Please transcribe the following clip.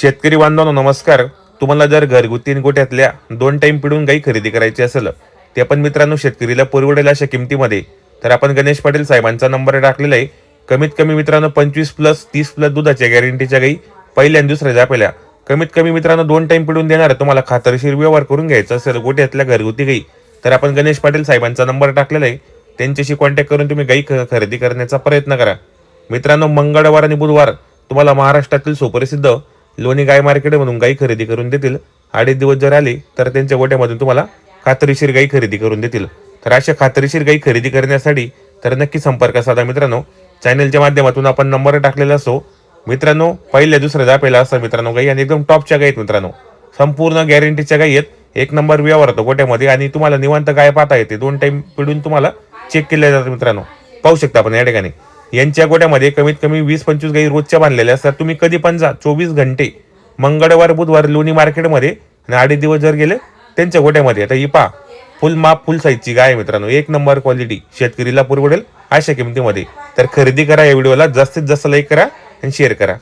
शेतकरी बांधवांनो नमस्कार. तुम्हाला जर घरगुती आणि दोन टाईम पिढून गाई खरेदी करायची असेल ते पण मित्रांनो शेतकरीला परवडेल अशा किमतीमध्ये. तर आपण गणेश पाटील साहेबांचा नंबर टाकलेला आहे. कमीत कमी मित्रांनो पंचवीस प्लस तीस प्लस दुधाच्या गॅरंटीच्या गाई पहिल्या आणि दुसऱ्या जापेल्या कमीत कमी मित्रांनो दोन टाईम पिढून देणार तुम्हाला खातरशीर व्यवहार करून घ्यायचा असेल गोट्यातल्या घरगुती गाई. तर आपण गणेश पाटील साहेबांचा नंबर टाकलेला आहे. त्यांच्याशी कॉन्टॅक्ट करून तुम्ही गाई ख- खरेदी करण्याचा प्रयत्न करा. मित्रांनो मंगळवार आणि बुधवार तुम्हाला महाराष्ट्रातील सुप्रसिद्ध लोणी गाय मार्केटमधून गाई खरेदी करून देतील. अडीच दिवस जर आले तर त्यांच्या गोट्यामधून तुम्हाला खात्रीशीर गाई खरेदी करून देतील. तर अशा खात्रीशीर गाई खरेदी करण्यासाठी तर नक्की संपर्क साधा मित्रांनो. चॅनलच्या माध्यमातून आपण नंबर टाकलेला असो मित्रांनो पहिल्या दुसऱ्या दापेला असतात मित्रांनो गाई आणि एकदम टॉपच्या गाई आहेत मित्रांनो. संपूर्ण गॅरंटीच्या गाई आहेत. एक नंबर व्यवहार होतो गोट्यामध्ये आणि तुम्हाला निवांत गाय पाहता येते. दोन टाईम पिढून तुम्हाला चेक केल्या जातात मित्रांनो. पाहू शकता आपण या ठिकाणी. यांच्या गोट्यामध्ये कमीत कमी वीस पंचवीस गाई रोजच्या बांधलेल्या असतात. तुम्ही कधी पण जा चोवीस घंटे मंगळवार बुधवार लोणी मार्केटमध्ये आणि आडे दिवस जर गेले त्यांच्या गोट्यामध्ये आता ही पा फुल माप फुल साईजची गाय मित्रांनो. एक नंबर क्वालिटी शेतकरीला पुरवडेल अशा किमतीमध्ये. तर खरेदी करा या व्हिडिओला जास्तीत जास्त लाईक करा आणि शेअर करा.